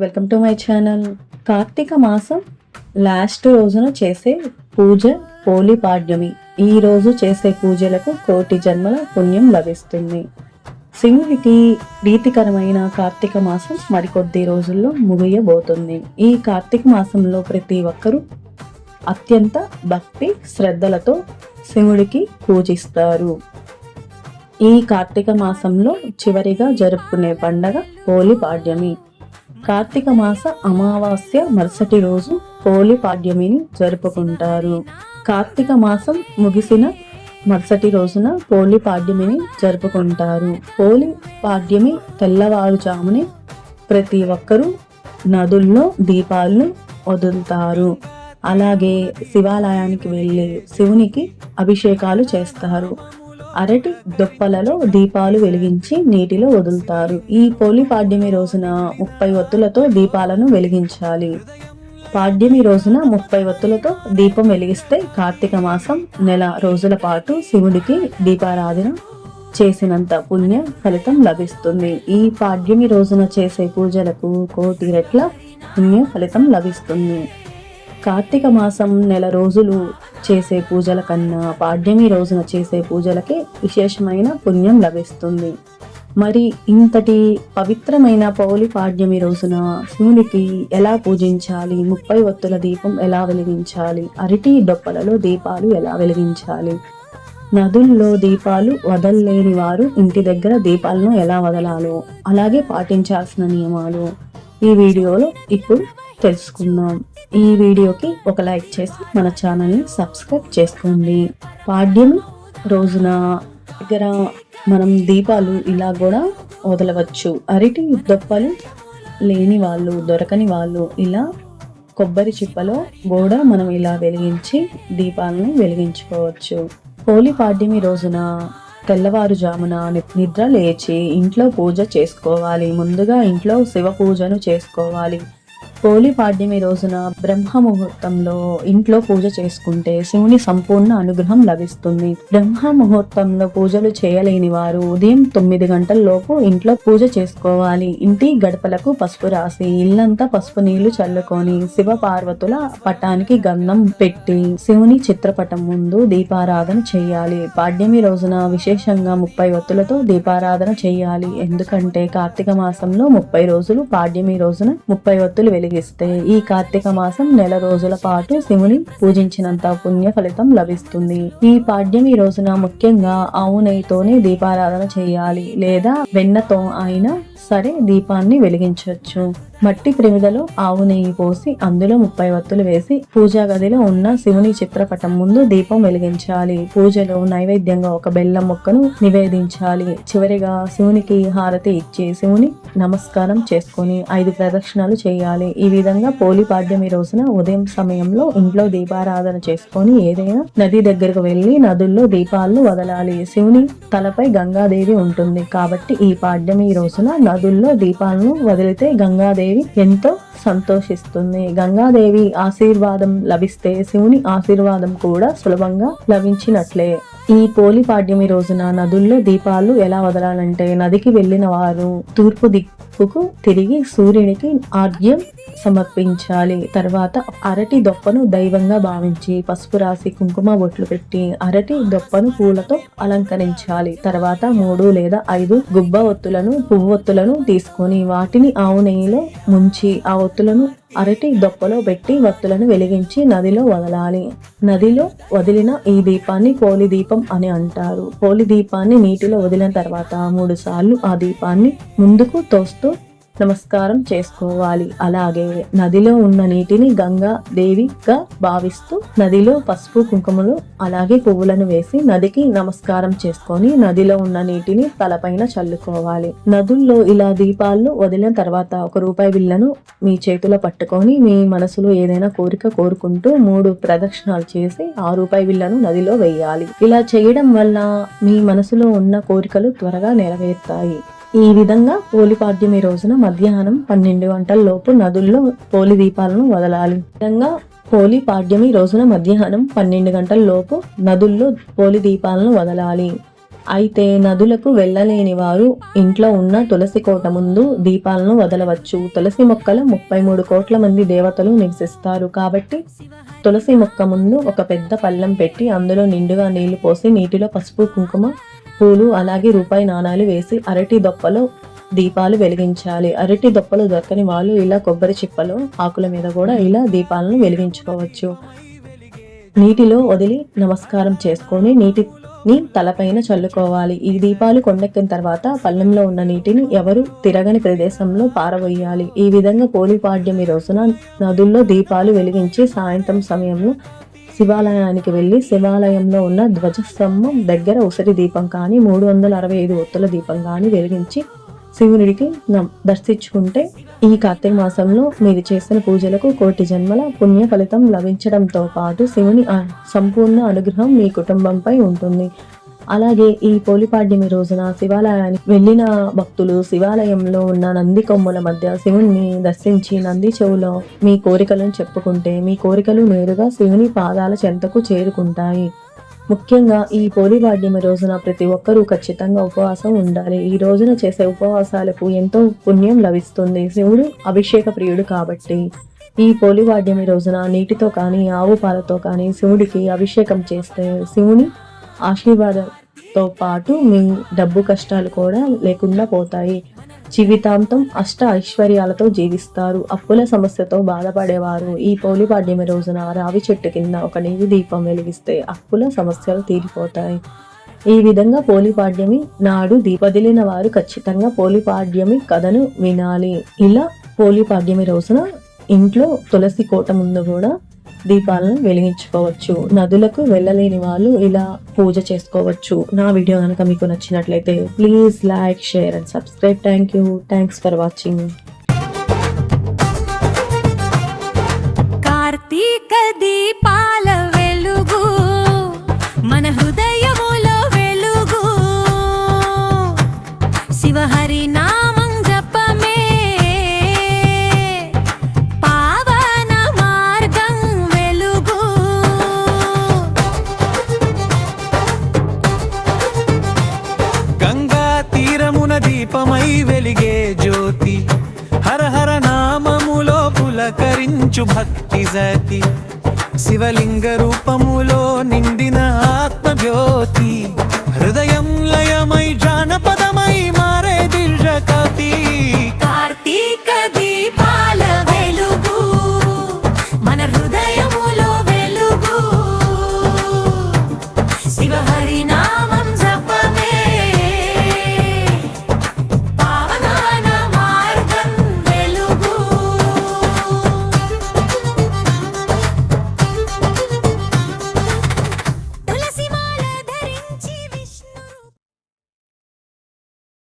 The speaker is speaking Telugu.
Welcome to my channel. Karthika మాసం లాస్ట్ రోజున చేసే పూజ పోలి పాడ్యమి. ఈ రోజు చేసే పూజలకు కోటి జన్మల పుణ్యం లభిస్తుంది. శివునికి ప్రీతికరమైన కార్తీక మాసం మరికొద్ది రోజుల్లో ముగియబోతుంది. ఈ కార్తీక మాసంలో ప్రతి ఒక్కరూ అత్యంత భక్తి శ్రద్ధలతో శివుడికి పూజిస్తారు. ఈ కార్తీక మాసంలో చివరిగా జరుపుకునే పండగ హోలీ పాడ్యమి. కార్తీక మాస అమావాస్య మరుసటి రోజు హోలీ పాడ్యమిని జరుపుకుంటారు. కార్తీక మాసం ముగిసిన మరుసటి రోజున హోలీ పాడ్యమిని జరుపుకుంటారు. హోలీ పాడ్యమి తెల్లవారుజామునే ప్రతి ఒక్కరూ నదుల్లో దీపాలను వదులుతారు. అలాగే శివాలయానికి వెళ్ళి శివునికి అభిషేకాలు చేస్తారు. అరటి దుప్పలలో దీపాలు వెలిగించి నీటిలో వదులుతారు. ఈ పోలి పాడ్యమి రోజున ముప్పై ఒత్తులతో దీపాలను వెలిగించాలి. పాడ్యమి రోజున ముప్పై ఒత్తులతో దీపం వెలిగిస్తే కార్తీక మాసం నెల రోజుల పాటు శివుడికి దీపారాధన చేసినంత పుణ్య ఫలితం లభిస్తుంది. ఈ పాడ్యమి రోజున చేసే పూజలకు కోటి రెట్ల పుణ్య ఫలితం లభిస్తుంది. కార్తీక మాసం నెల రోజులు చేసే పూజల కన్నా పాడ్యమి రోజున చేసే పూజలకే విశేషమైన పుణ్యం లభిస్తుంది. మరి ఇంతటి పవిత్రమైన పౌలి పాడ్యమి రోజున శివునికి ఎలా పూజించాలి? ముప్పై ఒత్తుల దీపం ఎలా వెలిగించాలి? అరటి డొప్పలలో దీపాలు ఎలా వెలిగించాలి? నదుల్లో దీపాలు వదలలేని వారు ఇంటి దగ్గర దీపాలను ఎలా వదలాలో? అలాగే పాటించాల్సిన నియమాలు. ఈ వీడియోలో ఇప్పుడు తెలుసుకుందాం. ఈ వీడియోకి ఒక లైక్ చేసి మన ఛానల్ని సబ్స్క్రైబ్ చేసుకోండి. పాడ్యమి రోజున దగ్గర మనం దీపాలు ఇలా కూడా వదలవచ్చు. అరటి ఉద్దప్పలు లేని వాళ్ళు దొరకని వాళ్ళు ఇలా కొబ్బరి చిప్పలో కూడా మనం ఇలా వెలిగించి దీపాలను వెలిగించుకోవచ్చు. హోలీ పాడ్యమి రోజున తెల్లవారుజామున నిద్ర లేచి ఇంట్లో పూజ చేసుకోవాలి. ముందుగా ఇంట్లో శివ పూజను చేసుకోవాలి. హోలీ పాడ్యమి రోజున బ్రహ్మ ముహూర్తంలో ఇంట్లో పూజ చేసుకుంటే శివుని సంపూర్ణ అనుగ్రహం లభిస్తుంది. బ్రహ్మ ముహూర్తంలో పూజలు చేయలేని వారు ఉదయం తొమ్మిది గంటల లోపు ఇంట్లో పూజ చేసుకోవాలి. ఇంటి గడపలకు పసుపు రాసి ఇల్లంతా పసుపు నీళ్ళు చల్లుకొని శివ పార్వతుల పటానికి గంధం పెట్టి శివుని చిత్రపటం ముందు దీపారాధన చేయాలి. పాడ్యమి రోజున విశేషంగా ముప్పై ఒత్తులతో దీపారాధన చేయాలి. ఎందుకంటే కార్తీక మాసంలో ముప్పై రోజులు పాడ్యమి రోజున ముప్పై ఒత్తులు వెలిగిస్తే ఈ కార్తీక మాసం నెల రోజుల పాటు శివుని పూజించినంత పుణ్య ఫలితం లభిస్తుంది. ఈ పాడ్యమి రోజున ముఖ్యంగా ఆవునైతోనే దీపారాధన చేయాలి లేదా వెన్నతో అయినా సరే దీపాన్ని వెలిగించవచ్చు. మట్టి ప్రమిదలో ఆవు నెయ్యి పోసి అందులో ముప్పై వత్తులు వేసి పూజా గదిలో ఉన్న శివుని చిత్రపటం ముందు దీపం వెలిగించాలి. పూజలో నైవేద్యంగా ఒక బెల్లం ముక్కను నివేదించాలి. చివరిగా శివునికి హారతి ఇచ్చి శివుని నమస్కారం చేసుకొని ఐదు ప్రదక్షిణాలు చేయాలి. ఈ విధంగా పోలి పాడ్యమి రోజున ఉదయం సమయంలో ఇంట్లో దీపారాధన చేసుకొని ఏదైనా నది దగ్గరకు వెళ్ళి నదుల్లో దీపాలను వదలాలి. శివుని తలపై గంగాదేవి ఉంటుంది. కాబట్టి ఈ పాడ్యమి రోజున నదుల్లో దీపాలను వదిలితే గంగాదేవి ఎంతో సంతోషిస్తుంది. గంగాదేవి ఆశీర్వాదం లభిస్తే శివుని ఆశీర్వాదం కూడా సులభంగా లభించినట్లే. ఈ పోలి పాడ్యమి రోజున నదుల్లో దీపాలు ఎలా వదలాలంటే నదికి వెళ్ళిన వారు తూర్పు దిక్కుకు తిరిగి సూర్యునికి ఆర్ఘ్యం సమర్పించాలి. తర్వాత అరటి దొప్పను దైవంగా భావించి పసుపు రాసి కుంకుమ బొట్లు పెట్టి అరటి దొప్పను పూలతో అలంకరించాలి. తర్వాత మూడు లేదా ఐదు గుబ్బ ఒత్తులను పువ్వొత్తులను తీసుకొని వాటిని ఆవు నెయ్యిలో ముంచి ఆ ఒత్తులను అరటి దొప్పలో పెట్టి వత్తులను వెలిగించి నదిలో వదలాలి. నదిలో వదిలిన ఈ దీపాన్ని పోలి దీపం అని అంటారు. పోలి దీపాన్ని నీటిలో వదిలిన తర్వాత మూడు సార్లు ఆ దీపాన్ని ముందుకు తోస్తూ నమస్కారం చేసుకోవాలి. అలాగే నదిలో ఉన్న నీటిని గంగా దేవిగా భావిస్తూ నదిలో పసుపు కుంకుమలు అలాగే పువ్వులను వేసి నదికి నమస్కారం చేసుకొని నదిలో ఉన్న నీటిని తలపైన చల్లుకోవాలి. నదుల్లో ఇలా దీపాలను వదిలిన తర్వాత ఒక రూపాయి బిల్లను మీ చేతిలో పట్టుకొని మీ మనసులో ఏదైనా కోరిక కోరుకుంటూ మూడు ప్రదక్షిణాలు చేసి ఆ రూపాయి బిల్లను నదిలో వేయాలి. ఇలా చేయడం వల్ల మీ మనసులో ఉన్న కోరికలు త్వరగా నెరవేరుతాయి. ఈ విధంగా పోలి పాడ్యమి రోజున మధ్యాహ్నం పన్నెండు గంటల లోపు నదుల్లో పోలి దీపాలను వదలాలి. విధంగా పోలి పాడ్యమి రోజున మధ్యాహ్నం పన్నెండు గంటల లోపు నదుల్లో పోలి దీపాలను వదలాలి. అయితే నదులకు వెళ్ళలేని వారు ఇంట్లో ఉన్న తులసి కోట ముందు దీపాలను వదలవచ్చు. తులసి మొక్కల ముప్పై మూడు కోట్ల మంది దేవతలు నివసిస్తారు. కాబట్టి తులసి మొక్క ముందు ఒక పెద్ద పళ్ళెం పెట్టి అందులో నిండుగా నీళ్ళు పోసి నీటిలో పసుపు కుంకుమ పూలు అలాగే రూపాయి నాణాలు వేసి అరటి దొప్పలో దీపాలు వెలిగించాలి. అరటి దొప్పలు దొరకని వాళ్ళు ఇలా కొబ్బరి చిప్పలు ఆకుల మీద కూడా ఇలా దీపాలను వెలిగించుకోవచ్చు. నీటిలో వదిలి నమస్కారం చేసుకొని నీటిని తలపైన చల్లుకోవాలి. ఈ దీపాలు కొండెక్కిన తర్వాత పళ్ళెంలో ఉన్న నీటిని ఎవరు తిరగని ప్రదేశంలో పారవేయాలి. ఈ విధంగా పోలిపాడ్యమి రోజున నదుల్లో దీపాలు వెలిగించి సాయంత్రం సమయంలో శివాలయానికి వెళ్ళి శివాలయంలో ఉన్న ధ్వజస్తంభం దగ్గర ఉసిరి దీపం కానీ మూడు వందల అరవై ఐదు ఒత్తుల దీపం కానీ వెలిగించి శివునికి దర్శించుకుంటే ఈ కార్తీక మాసంలో మీరు చేసిన పూజలకు కోటి జన్మల పుణ్య ఫలితం లభించడంతో పాటు శివుని సంపూర్ణ అనుగ్రహం మీ కుటుంబంపై ఉంటుంది. అలాగే ఈ పోలిపాడ్యమి రోజున శివాలయానికి వెళ్ళిన భక్తులు శివాలయంలో ఉన్న నంది కొమ్ముల మధ్య శివుణ్ణి దర్శించి నంది చెవులో మీ కోరికలను చెప్పుకుంటే మీ కోరికలు నేరుగా శివుని పాదాల చెంతకు చేరుకుంటాయి. ముఖ్యంగా ఈ పోలివాడ్యమి రోజున ప్రతి ఒక్కరూ ఖచ్చితంగా ఉపవాసం ఉండాలి. ఈ రోజున చేసే ఉపవాసాలకు ఎంతో పుణ్యం లభిస్తుంది. శివుడు అభిషేక ప్రియుడు కాబట్టి ఈ పోలివాడ్యమి రోజున నీటితో కానీ ఆవు పాలతో కానీ శివుడికి అభిషేకం చేస్తే శివుని ఆశీర్వాదంతో పాటు మీ డబ్బు కష్టాలు కూడా లేకుండా పోతాయి. జీవితాంతం అష్ట ఐశ్వర్యాలతో జీవిస్తారు. అప్పుల సమస్యతో బాధపడేవారు. ఈ పోలిపాడ్యమి రోజున రావి చెట్టు కింద ఒక నెయ్యి దీపం వెలిగిస్తే అప్పుల సమస్యలు తీరిపోతాయి. ఈ విధంగా పోలిపాడ్యమి నాడు దీపదిలిన వారు ఖచ్చితంగా పోలిపాడ్యమి కథను వినాలి. ఇలా పోలిపాడ్యమి రోజున ఇంట్లో తులసి కోట ముందు కూడా దీపాలను వెలిగించుకోవచ్చు. నదులకు వెళ్ళలేని వాళ్ళు ఇలా పూజ చేసుకోవచ్చు. నా వీడియో కనుక మీకు నచ్చినట్లయితే please like share and subscribe. Thank you. Thanks for watching. Karthika దీప దీపమై వెలిగే జ్యోతి. హరహర నామములో పులకరించు భక్తి జతి శివలింగ రూపములో నిండిన ఆత్మజ్యోతి. హృదయం